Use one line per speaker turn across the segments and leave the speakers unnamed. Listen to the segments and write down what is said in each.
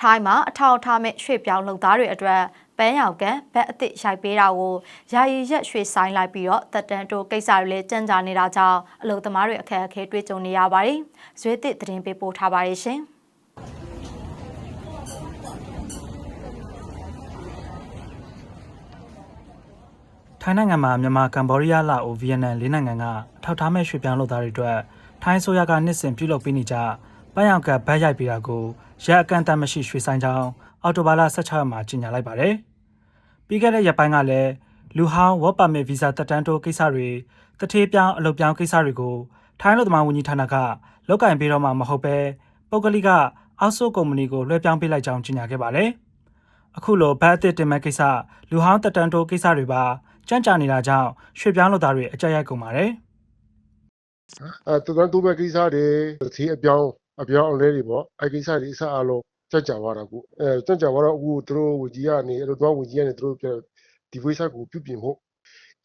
ထိုင်းမှာအထောက်အထားမဲ့ရွှေ့ပြောင်းလုပ်သားတွေအတွက်ပန်းရောင်ကန်ဘက်အစ်စ်ရိုက်ပေးတာကိုယာယီရက်ရွှေ့ဆိုင်လိုက်ပြီးတော့တက်တန်တိုကိစ္စတွေလည်းကြံ့ကြာနေတာကြောင့်အလုပ်သမားတွေအခက်အခဲတွေ့ကြုံနေရပါတယ်။ဇွေးသစ်သတင်းပေးပို့ထားပါတယ်ရှင်။
ထိုင်းနိုင်ငံမှာမြန်မာကမ်ဘောဒီးယားလာအိုဗီယက်နမ်လေးနိုင်ငံကအထောက်အထားမဲ့ရွှေ့ပြောင်းလုပ်သားတွေအတွက်ထိုင်းအစိုးရကနှစ်စဉ်ပြုလုပ်ပေးနေကြပန်းရောင်ကတ်ဘတ်ရိုက်ပေးတာကို ရက်အကန့်အသတ်မရှိရွှေ့ဆိုင်ကြောင်းအော်တိုဘာလ16ရက်မှာကြေညာလိုက်ပါတယ်။ပြီးခဲ့တဲ့ရက်ပိုင်းကလည်းလူဟောင်းဝက်ပါမစ်ဗီဇာတက်တန်းတိုးကိစ္စတွေတထေးပြောင်းအလုပ်ပြောင်းကိစ္စတွေကိုထိုင်းလူသမားဝန်ကြီးဌာနကလောက်ကင်ပေးတော့မှမဟုတ်ပဲပုဂ္ဂလိကအောက်ဆိုကုမ္ပဏီကိုလွှဲပြောင်းပေးလိုက်ကြောင်းကြေညာခဲ့ပါတယ်။အခုလိုဘတ်အသစ်တင်မဲ့ကိစ္စလူဟောင်းတက်တန်းတိုးကိစ္စတွေပါကြန့်ကြာနေတာကြောင့်ရွှေ့ပြောင်းလုပ်သားတွေအကြက်ရိုက်ကုန်ပါတယ်
အဲတော်တော်တူမဲ့ကိစ္စတွေသတိအပြောင်း အပြောင်းအလဲတွေပေါ့အဲကိစ္စတွေအစအလုံးကြက်ကြသွားတာကိုအဲကြက်ကြသွားတော့အခုသူတို့ဝကြီးကနေအဲ့လိုတော့ဝကြီးကနေသူတို့ပြန်ဒီဝိစာကိုပြုပြင်ဖို့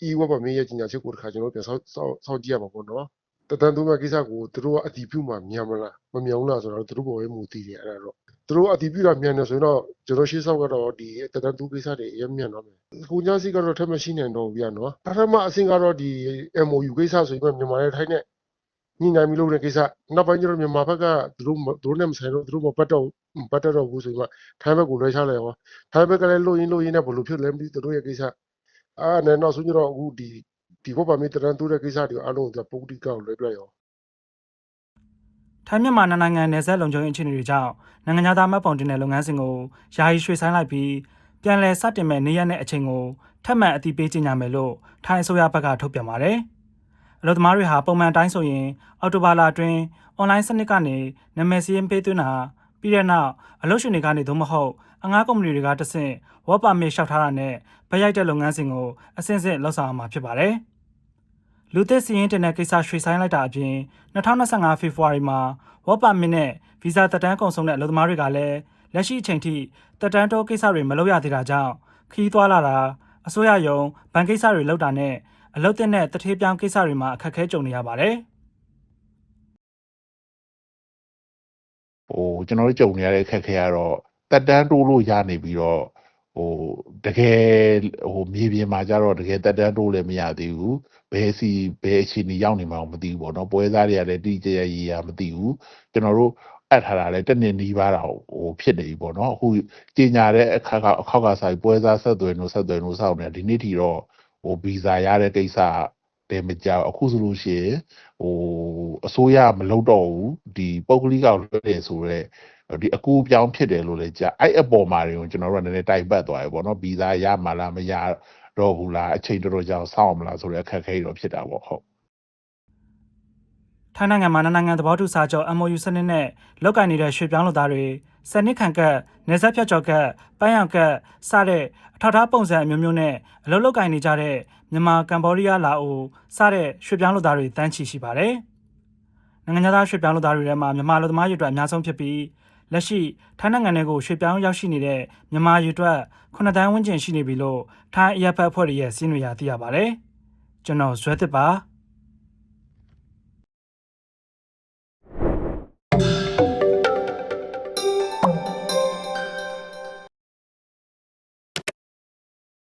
ဤဝဘမေးရဲ့ကြီးညာချက်ကိုတခါကျွန်တော်ပြန်ဆောက်ဆောက်ဆောက်ကြည့်ရမှာပေါ့နော်တတန်တူမဲ့ကိစ္စကိုသူတို့ကအတီးပြုမှမြန်မလားမမြန်ဘူးလားဆိုတော့သူတို့ဘောရဲ့မူတည်တယ်အဲ့ဒါတော့သူတို့အတီးပြုတာမြန်တယ်ဆိုတော့ကျွန်တော်ရှေ့ဆောက်ကတော့ဒီတတန်တူကိစ္စတွေအရင်မြန်တော့မယ်ကိုညာစီကတော့ထက်မရှိနိုင်တော့ဘူးဗျာနော်ပထမအဆင့်ကတော့ဒီ MOU ကိစ္စဆိုရင်မြန်မာနဲ့ထိုင်းနဲ့ ညှိနှိုင်းပြီးလုပ်တဲ့ကိစ္စနောက်ပိုင်းကျတော့မြန်မာဘက်ကသူတို့မသူတို့နဲ့မဆိုင်တော့သူတို့မပတ်တော့မပတ်တတ်တော့ဘူးဆိုတော့ထိုင်းဘက်ကိုလွှဲချလိုက်ရောထိုင်းဘက်ကလည်းလို့ရင်းလို့ရင်းနဲ့ဘယ်လိုဖြစ်လဲမသိသူတို့ရဲ့ကိစ္စအာနဲ့နောက်ဆုံးကျတော့အခုဒီဒီဘောပါမီတရန်တူတဲ့ကိစ္စတွေအားလုံးကပုဂ္ဂတိကောက်လွှဲပြရော။
ထိုင်းမြန်မာနှစ်နိုင်ငံနယ်စပ်လုံခြုံရေးအခြေအနေတွေကြောင့်နိုင်ငံသားမှတ်ပုံတင်တဲ့လုပ်ငန်းစဉ်ကိုယာယီရွှေ့ဆိုင်းလိုက်ပြီးပြန်လည်စတင်မဲ့နေ့ရက်နဲ့အချိန်ကိုထပ်မံအတည်ပြုကြေညာမယ်လို့ထိုင်းအစိုးရဘက်ကထုတ်ပြန်ပါတယ်။ အလုပ်သမားတွေဟာပုံမှန်တိုင်းဆိုရင်အော်တိုဘာလအတွင်းအွန်လိုင်းစနစ်ကနေနာမည်စရင်းပေးသွင်းတာပြီးတဲ့နောက်အလုပ်ရှင်တွေကနေသို့မဟုတ်အငှားကုမ္ပဏီတွေကတဆင့်ဝက်ပါမစ်လျှောက်ထားတာနဲ့ဗရိုက်တဲ့လုပ်ငန်းစဉ်ကိုအဆင့်ဆင့်လှုပ်ဆောင်ရမှာဖြစ်ပါတယ်။လူသစ်စီရင်တင်တဲ့ကိစ္စရွှေ့ဆိုင်းလိုက်တာအပြင်2025ဖေဖော်ဝါရီမှာဝက်ပါမစ်နဲ့ဗီဇာတက်တန်းကုန်ဆုံးတဲ့အလုပ်သမားတွေကလည်းလက်ရှိအချိန်ထိတက်တန်းတိုးကိစ္စတွေမလုပ်ရသေးတာကြောင့်ခီးသွွာလာတာအစိုးရယုံဘဏ်ကိစ္စတွေလုပ်တာနဲ့ အလုပ်တင်တဲ့တထေးပြောင်းကိစ္စတွေမှာအခက်အခဲကြုံနေရပါတယ်။
ဟိုကျွန်တော်တို့ကြုံနေရတဲ့အခက်အခဲကတော့တက်တန်းတိုးလို့ရနေပြီးတော့ဟိုတကယ်ဟိုမြေပြင်မှာကျတော့တကယ်တက်တန်းတိုးလည်းမရသေးဘူးဘယ်စီဘယ်အခြေအနေရောက်နေမှန်းမသိဘူးပေါ့နော်ပွဲစားတွေကလည်းတိကျကျရေးရမသိဘူးကျွန်တော်တို့အပ်ထားတာလည်းတစ်နှစ်နီးပါးတော့ဟိုဖြစ်နေပြီပေါ့နော်အခုကြီးညာတဲ့အခါကအခါကဆိုင်ပွဲစားဆက်သွယ်လို့ဆက်သွယ်လို့စောင့်နေဒီနေ့ထီတော့ ဟိုဗီဇာရတဲ့ကိစ္စတယ်မကြောက်အခုဆိုလို့ရှိရင်ဟိုအစိုးရမလုပ်တော့ဘူးဒီပုဂ္ဂလိကလွှဲတယ်ဆိုတော့ဒီအကူပြောင်းဖြစ်တယ်လို့လည်းကြာအဲ့အပေါ်မှာတွေကိုကျွန်တော်တို့ကနည်းနည်းတိုက်ပတ်သွားရပေါ့နော်ဗီဇာရမှာလားမရတော့ဘူးလားအချိန်တော်တော်ကြာစောင့်မလားဆိုတဲ့အခက်အခဲတွေတော့ဖြစ်တာပေါ့ဟုတ်
ထိုင်းနိုင်ငံမှာနိုင်ငံသဘောတူစာချုပ် MOU စနစ်နဲ့လောက်ကင်နေတဲ့ရွှေ့ပြောင်းလုပ်သားတွေစနစ်ခံကတ် နေဆက်ဖြတ်ကျော်ကတ်ပန်းရောင်ကတ်စတဲ့အထောက်အထားပုံစံအမျိုးမျိုးနဲ့အလုပ်လုပ်ကင်နေကြတဲ့မြန်မာကမ်ဘောဒီးယားလာအိုစတဲ့ရွှေ့ပြောင်းလုပ်သားတွေတန်းချီရှိပါတယ်။နိုင်ငံသားရွှေ့ပြောင်းလုပ်သားတွေထဲမှာမြန်မာလူသမားတွေအတွက်အများဆုံးဖြစ်ပြီးလက်ရှိထိုင်းနိုင်ငံတွေကိုရွှေ့ပြောင်းရောက်ရှိနေတဲ့မြန်မာယူအတွက်9တန်းဝန်းကျင်ရှိနေပြီလို့ထိုင်းအရက်ဖက်အဖွဲ့တွေရဲ့စီးနွေရသိရပါတယ်။ကျွန်တော်ဇွဲသစ်ပါ